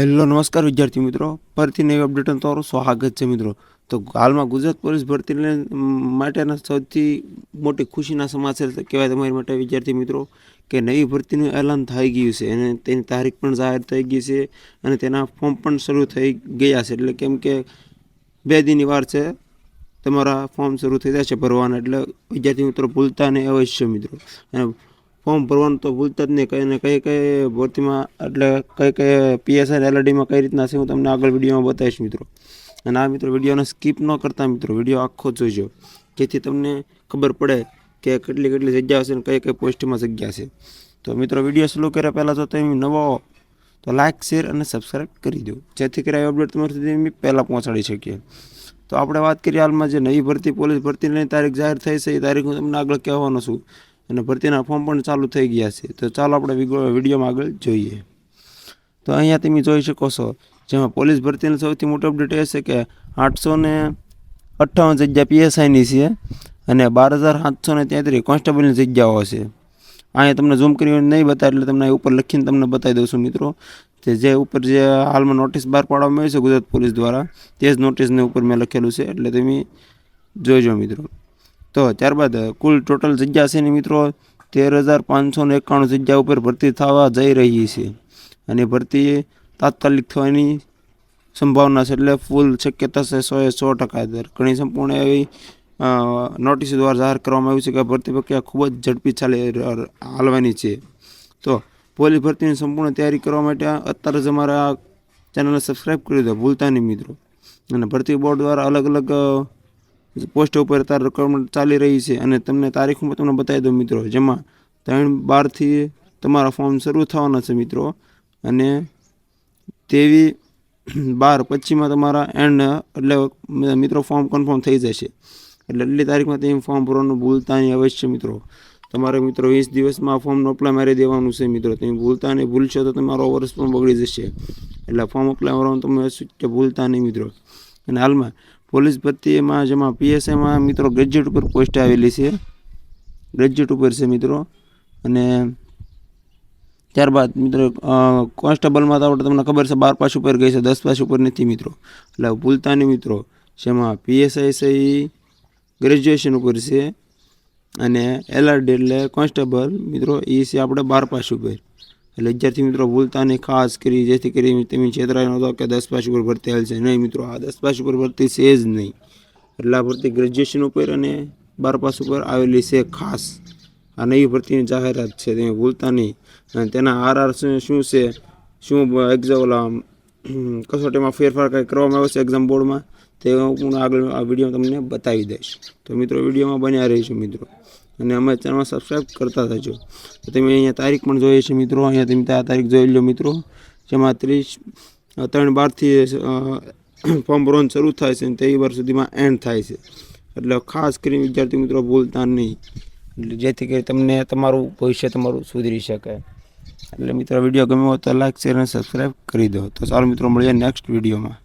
Hello, નમસ્કાર વિદ્યાર્થી મિત્રો. ફરીથી નવી અપડેટ તમારું સ્વાગત છે મિત્રો. તો હાલમાં ગુજરાત પોલીસ ભરતીને માટેના સૌથી મોટી ખુશીના સમાચાર કહેવાય તમારી માટે વિદ્યાર્થી મિત્રો કે નવી ભરતીનું એલાન થઈ ગયું છે અને તેની તારીખ પણ જાહેર થઈ ગઈ છે અને તેના ફોર્મ પણ શરૂ થઈ ગયા છે. એટલે કેમ કે બે દિનની વાર છે તમારા ફોર્મ શરૂ થઈ જશે ભરવાના. એટલે વિદ્યાર્થી મિત્રો ભૂલતા નહીં અવશ્ય મિત્રો. અને ફોર્મ ભરવાનું તો ભૂલતા જ નહીં. કઈ ને કઈ કઈ ભરતીમાં, એટલે કઈ કઈ પીએસઆઈ એલઆરડીમાં કઈ રીતના છે, હું તમને આગળ વિડીયોમાં બતાવીશ મિત્રો. અને આ મિત્રો વિડીયોને સ્કીપ ન કરતા મિત્રો. વીડિયો આખો જોઈજો જેથી તમને ખબર પડે કે કેટલી કેટલી જગ્યા છે અને કઈ કઈ પોસ્ટમાં જગ્યા છે. તો મિત્રો વીડિયો સ્લો કર્યા પહેલાં જો તમે નવા તો લાઇક શેર અને સબસ્ક્રાઈબ કરી દો. જેથી કરી અપડેટ તમારી સુધી પહેલાં પહોંચાડી શકીએ. તો આપણે વાત કરીએ હાલમાં જે નવી ભરતી, પોલીસ ભરતીની તારીખ જાહેર થઈ છે, એ તારીખ હું તમને આગળ કહેવાનો છું. અને ભરતીના ફોર્મ પણ ચાલુ થઈ ગયા છે. તો ચાલો આપણે વિડીયોમાં આગળ જોઈએ. તો અહીંયા તમે જોઈ શકો છો, જેમાં પોલીસ ભરતીની સૌથી મોટી અપડેટ એ છે કે આઠસો ને અઠ્ઠાવન જગ્યા પીએસઆઈની છે અને બાર હજાર સાતસો ને તેત્રીસ કોન્સ્ટેબલની જગ્યાઓ છે. અહીંયા તમને ઝૂમ કરીને નહીં બતાવે એટલે તમને ઉપર લખીને તમને બતાવી દઉં છું મિત્રો. તે જે ઉપર જે હાલમાં નોટિસ બહાર પાડવામાં આવી છે ગુજરાત પોલીસ દ્વારા, તે જ નોટિસને ઉપર મેં લખેલું છે. એટલે તમે જોઈજો મિત્રો. તો ત્યારબાદ, કુલ ટોટલ જગ્યા છે ને મિત્રો, તેર હજાર પાંચસો ને એકાણું જગ્યા ઉપર ભરતી થવા જઈ રહી છે. અને ભરતી તાત્કાલિક થવાની સંભાવના છે એટલે ફૂલ શક્યતા છે સો એ સો ટકા દર ઘણી સંપૂર્ણ એવી નોટિસ દ્વારા જાહેર કરવામાં આવ્યું છે કે ભરતી પ્રક્રિયા ખૂબ જ ઝડપી ચાલે હાલવાની છે. તો પોલીસ ભરતીની સંપૂર્ણ તૈયારી કરવા માટે અત્યારે જ અમારા ચેનલને સબસ્ક્રાઈબ કરી દો ભૂલતા નહીં મિત્રો. અને ભરતી બોર્ડ દ્વારા અલગ અલગ પોસ્ટ ઉપર અત્યારે રિક્વાયરમેન્ટ ચાલી રહી છે અને તમને તારીખ હું તમને બતાવી દઉં મિત્રો, જેમાં ત્રણ બારથી તમારા ફોર્મ શરૂ થવાના છે મિત્રો. અને તેવી બાર પછીમાં તમારા એન્ડ એટલે મિત્રો ફોર્મ કન્ફર્મ થઈ જશે. એટલે એટલી તારીખમાં તમે ફોર્મ ભરવાનું ભૂલતા નહીં, અવશ્ય મિત્રો. તમારે મિત્રો વીસ દિવસમાં આ ફોર્મનું અપ્લાય મારી દેવાનું છે મિત્રો. તમે ભૂલતા નહીં, ભૂલશો તો તમારો વર્ષ પણ બગડી જશે. એટલે ફોર્મ અપ્લાય કરવાનું તમે ભૂલતા નહીં મિત્રો. અને હાલમાં પોલીસ ભરતીમાં જેમાં પીએસઆઈમાં મિત્રો ગ્રેજ્યુએટ ઉપર પોસ્ટ આવેલી છે. ગ્રેજ્યુએટ ઉપર છે મિત્રો. અને ત્યારબાદ મિત્રો કોન્સ્ટેબલમાં તો આપણે તમને ખબર છે બાર પાસ ઉપર ગઈ છે, દસ પાસ ઉપર નથી મિત્રો. એટલે ભૂલતા નહીં મિત્રો, જેમાં પીએસઆઈ ગ્રેજ્યુએશન ઉપર છે. અને એલઆરડી એટલે કોન્સ્ટેબલ મિત્રો એ છે આપણે બાર પાસ ઉપર. એટલે વિદ્યાર્થી મિત્રો ભૂલતા નહીં ખાસ કરી, જેથી કરી તમે છેતરાય નહોતો કે દસ પાસ ઉપર ભરતી હાલ છે. નહીં મિત્રો, આ દસ પાસ ઉપર ભરતી છે જ નહીં. એટલા ભરતી ગ્રેજ્યુએશન ઉપર અને બાર પાસ ઉપર આવેલી છે ખાસ. આ નવી ભરતીની જાહેરાત છે, તમે ભૂલતા નહીં અને તેના આરઆર શું છે? શું એક્ઝામ કસોટીમાં ફેરફાર કંઈ કરવામાં આવે છે એક્ઝામ બોર્ડમાં તે હું આગળ આ વીડિયો તમને બતાવી દઈશ. તો મિત્રો, વિડીયોમાં બન્યા રહીશું મિત્રો. અને અમે ચેનલ સબસ્ક્રાઈબ કરતા થજો તો તમે અહીંયા તારીખ પણ જોઈએ છે મિત્રો. અહીંયા તમે આ તારીખ જોઈ લો મિત્રો. જેમાં ત્રીસ ત્રણ બારથી ફોર્મ ભરવાનું શરૂ થાય છે અને તે વાર સુધીમાં એન્ડ થાય છે. એટલે ખાસ કરીને વિદ્યાર્થી મિત્રો, ભૂલતા નહીં. એટલે જેથી કરી તમને તમારું ભવિષ્ય તમારું સુધરી શકે. એટલે મિત્રો, વીડિયો ગમ્યો હોય તો લાઈક શેર અને સબસ્ક્રાઈબ કરી દો. તો ચાલો મિત્રો, મળીએ નેક્સ્ટ વિડીયોમાં.